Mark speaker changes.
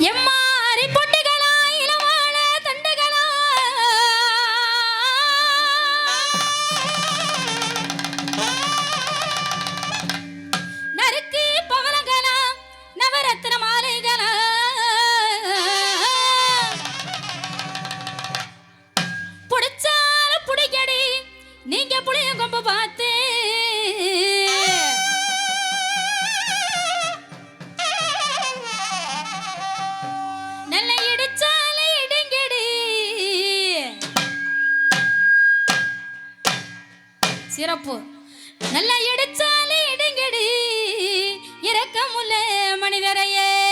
Speaker 1: எம்மாரி பொட்டுகளா இளவாழ தண்டுகளா? நறுக்கு பவளங்களா நவரத்ன மாலைகளா? புடிச்சால புடிக்கடி நீங்க புளிய கொம்பு பார்த்து சிறப்பு. நல்லா இடிச்சாலே இடுங்கடி. இரக்கமுள்ள மனிதரையே.